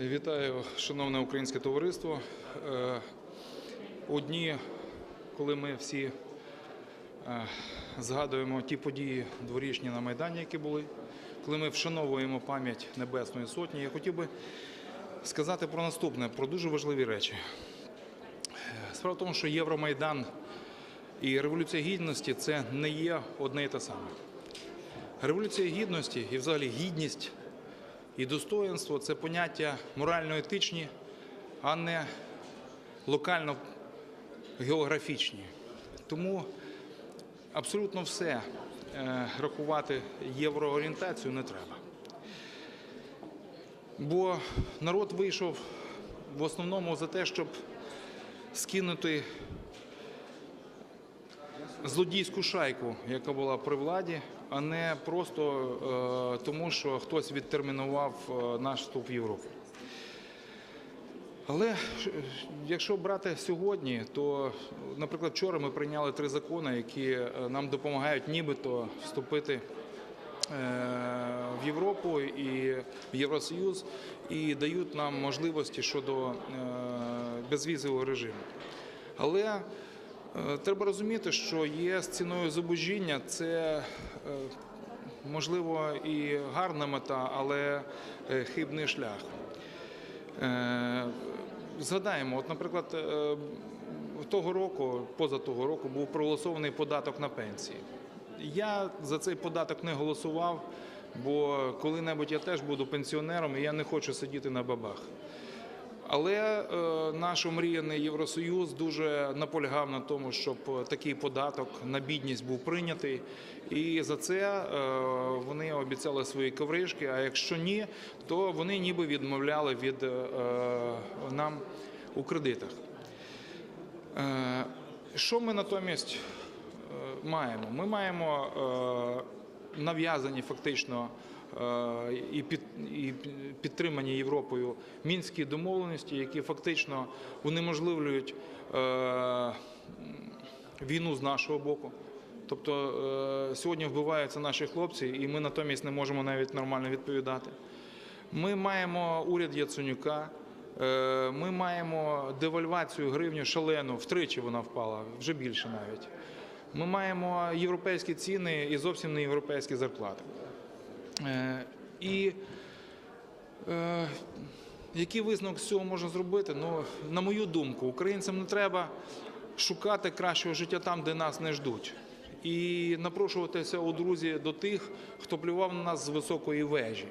Вітаю, шановне українське товариство. Е, У дні, коли ми всі е, згадуємо ті події дворічні на Майдані, які були, коли ми вшановуємо пам'ять Небесної Сотні, я хотів би сказати про наступне, про дуже важливі речі. Е, Справа в тому, що Євромайдан і Революція Гідності це не є одне і те саме. Революція Гідності і взагалі гідність і достоїнство це поняття морально-етичні, а не локально географічні. Тому абсолютно все е, рахувати євроорієнтацію не треба. Бо народ вийшов в основному за те, щоб скинути злодійську шайку, яка була при владі, а не просто е, тому, що хтось відтермінував е, наш вступ в Європу. Але е, якщо брати сьогодні, то, наприклад, вчора ми прийняли три закони, які нам допомагають нібито вступити в Європу і в Євросоюз і дають нам можливості щодо безвізового режиму. Але треба розуміти, що є з ціною зубожіння це е, можливо і гарна мета, але е, хибний шлях. Е, Згадаємо, от, наприклад, е, того року, поза того року, був проголосований податок на пенсії. Я за цей податок не голосував, бо коли-небудь я теж буду пенсіонером, і я не хочу сидіти на бабах. Але е, наш омріяний Євросоюз дуже наполягав на тому, щоб е, такий податок на бідність був прийнятий. І за це е, вони обіцяли свої коврижки. А якщо ні, то вони ніби відмовляли від нам у кредитах. Що ми натомість маємо? Ми маємо нав'язані фактично і підтримані Європою мінські домовленості, які фактично унеможливлюють е, війну з нашого боку. Тобто е, сьогодні вбиваються наші хлопці, і ми натомість не можемо навіть нормально відповідати. Ми маємо уряд Яценюка. е, Ми маємо девальвацію гривні шалену, втричі вона впала, вже більше навіть. Ми маємо європейські ціни і зовсім не європейські зарплати. Е, І е, який висновок з цього можна зробити? Ну, на мою думку, українцям не треба шукати кращого життя там, де нас не ждуть. І напрошуватися у друзі до тих, хто плював на нас з високої вежі.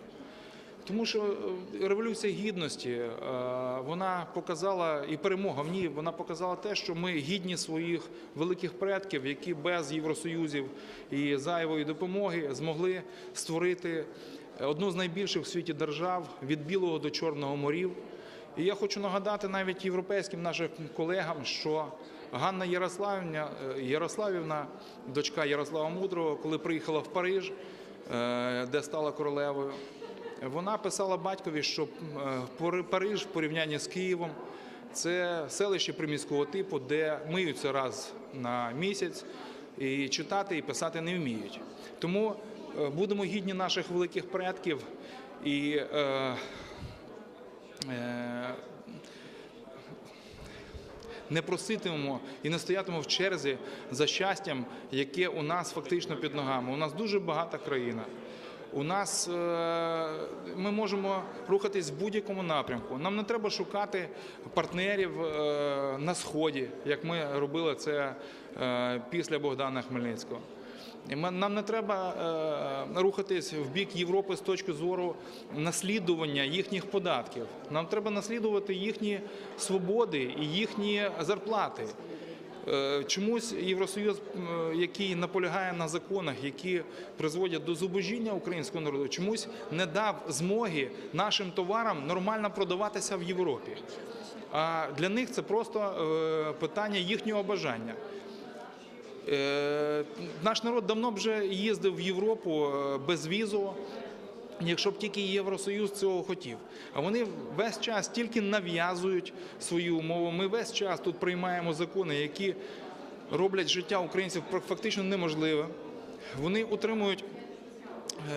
Тому що е, революція гідності е, вона показала і перемога в ній вона показала те, що ми гідні своїх великих предків, які без Євросоюзів і зайвої допомоги змогли створити одну з найбільших в світі держав від Білого до Чорного морів. І я хочу нагадати навіть європейським нашим колегам, що Ганна Ярославівна, е, Ярославівна, дочка Ярослава Мудрого, коли приїхала в Париж, е, де стала королевою, вона писала батькові, що е, Париж в порівнянні з Києвом це селище приміського типу, де миються раз на місяць, і читати і писати не вміють. Тому е, будемо гідні наших великих предків і е, не проситимемо і не стоятимемо в черзі за щастям, яке у нас фактично під ногами. У нас дуже багата країна. У нас е, ми можемо рухатись в будь-якому напрямку. Нам не треба шукати партнерів е, на сході, як ми робили це е, після Богдана Хмельницького. Нам не треба рухатись в бік Європи з точки зору наслідування їхніх податків. Нам треба наслідувати їхні свободи і їхні зарплати. Е, Чомусь Євросоюз, який наполягає на законах, які призводять до зубожіння українського народу, чомусь не дав змоги нашим товарам нормально продаватися в Європі. А для них це просто е, питання їхнього бажання. Е, Наш народ давно вже їздив в Європу е, безвізово, якщо б тільки Євросоюз цього хотів. А вони весь час тільки нав'язують свої умови. Ми весь час тут приймаємо закони, які роблять життя українців фактично неможливе. Вони утримують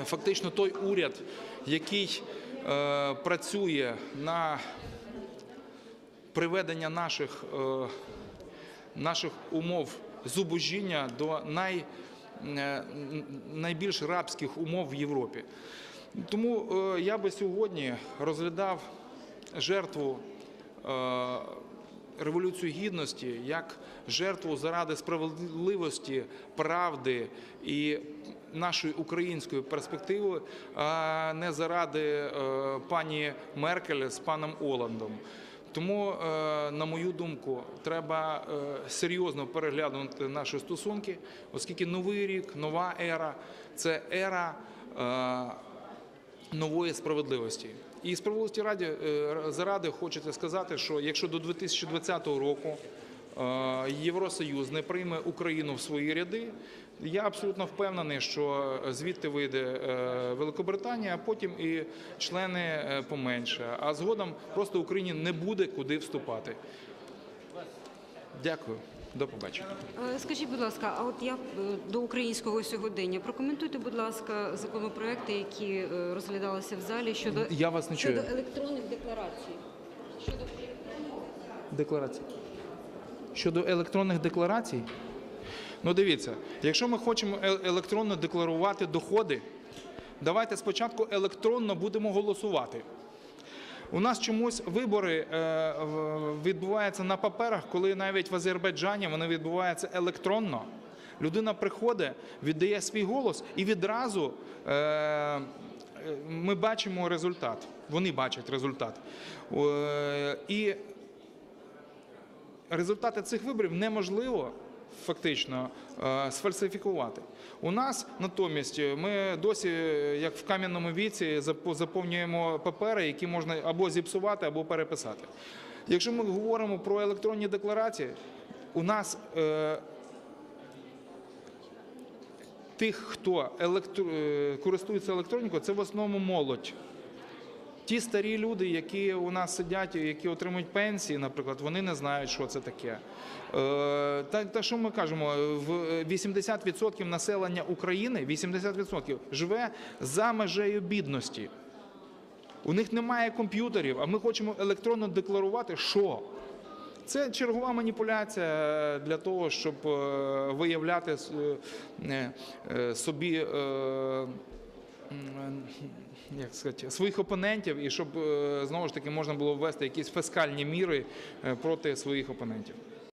е, фактично той уряд, який е, працює на приведення наших, е, наших умов зубожіння до най, е, найбільш рабських умов в Європі. Тому е, я би сьогодні розглядав жертву е, Революцію Гідності як жертву заради справедливості, правди і нашої української перспективи, а не заради е, пані Меркель з паном Оландом. Тому, е, на мою думку, треба е, серйозно переглянути наші стосунки, оскільки новий рік, нова ера це ера е, нової справедливості. І справедливості раді е, заради хочеться сказати, що якщо до 2020 року е, Євросоюз не прийме Україну в свої ряди, я абсолютно впевнений, що звідти вийде е, Великобританія, а потім і члени е, поменше. А згодом просто Україні не буде куди вступати. Дякую, до побачення. Е, Скажіть, будь ласка, а от я е, до українського сьогодення прокоментуйте, будь ласка, законопроекти, які е, розглядалися в залі щодо Я вас не чую. щодо електронних декларацій. Щодо Декларації. Щодо електронних декларацій, ну дивіться, якщо ми хочемо електронно декларувати доходи, давайте спочатку електронно будемо голосувати. У нас чомусь вибори е, відбуваються на паперах, коли навіть в Азербайджані вони відбуваються електронно. Людина приходить, віддає свій голос і відразу е, е, ми бачимо результат. Вони бачать результат. І результати цих виборів неможливо фактично е, сфальсифікувати. У нас натомість е, ми досі, е, як в кам'яному віці, заповнюємо папери, які можна або зіпсувати, або переписати. Якщо ми говоримо про електронні декларації, у нас е, тих, хто електро... користується електронікою, це в основному молодь. Ті старі люди, які у нас сидять, які отримують пенсії, наприклад, вони не знають, що це таке. Е, Та, та що ми кажемо, в 80% населення України 80% живе за межею бідності. У них немає комп'ютерів, а ми хочемо електронно декларувати, що. Це чергова маніпуляція для того, щоб е, виявляти е, собі. Е, як сказати, своїх опонентів, і щоб е, знову ж таки можна було ввести якісь фіскальні міри е, проти своїх опонентів.